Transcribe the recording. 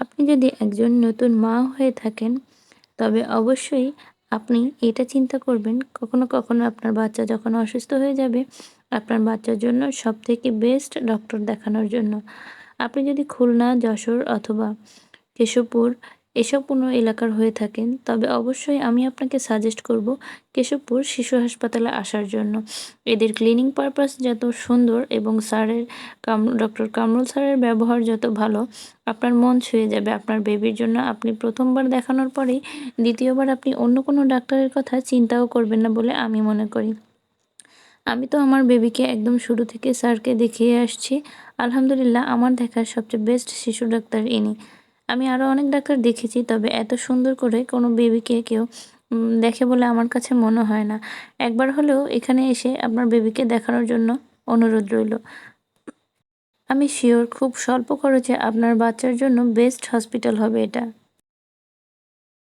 আপনি যদি একজন নতুন মা হয়ে থাকেন, তবে অবশ্যই আপনি এটা চিন্তা করবেন, কখনো কখনো আপনার বাচ্চা যখন অসুস্থ হয়ে যাবে, আপনার বাচ্চার জন্য সবথেকে বেস্ট ডক্টর দেখানোর জন্য। আপনি যদি খুলনা, যশোর অথবা কেশবপুর এসব কোনো এলাকার হয়ে থাকেন। তবে অবশ্যই আমি আপনাকে সাজেস্ট করব কেশবপুর শিশু হাসপাতালে আসার জন্য। এদের ক্লিনিং পারপাস যত সুন্দর এবং স্যারের কাম ডক্টর কামরুল স্যারের ব্যবহার যত ভালো, আপনার মন ছুঁয়ে যাবে। আপনার বেবির জন্য আপনি প্রথমবার দেখানোর পরেই দ্বিতীয়বার আপনি অন্য কোনো ডাক্তারের কথা চিন্তাও করবেন না বলে আমি মনে করি। আমি তো আমার বেবিকে একদম শুরু থেকে স্যারকে দেখিয়ে আসছি। আলহামদুলিল্লাহ, আমার দেখার সবচেয়ে বেস্ট শিশু ডাক্তার ইনি। আমি আরও অনেক ডাক্তার দেখেছি, তবে এত সুন্দর করে কোনো বেবিকে কেউ দেখে বলে আমার কাছে মনে হয় না। একবার হলেও এখানে এসে আপনার বেবিকে দেখানোর জন্য অনুরোধ রইল। আমি শিওর খুব স্বল্প খরচে আপনার বাচ্চার জন্য বেস্ট হসপিটাল হবে এটা।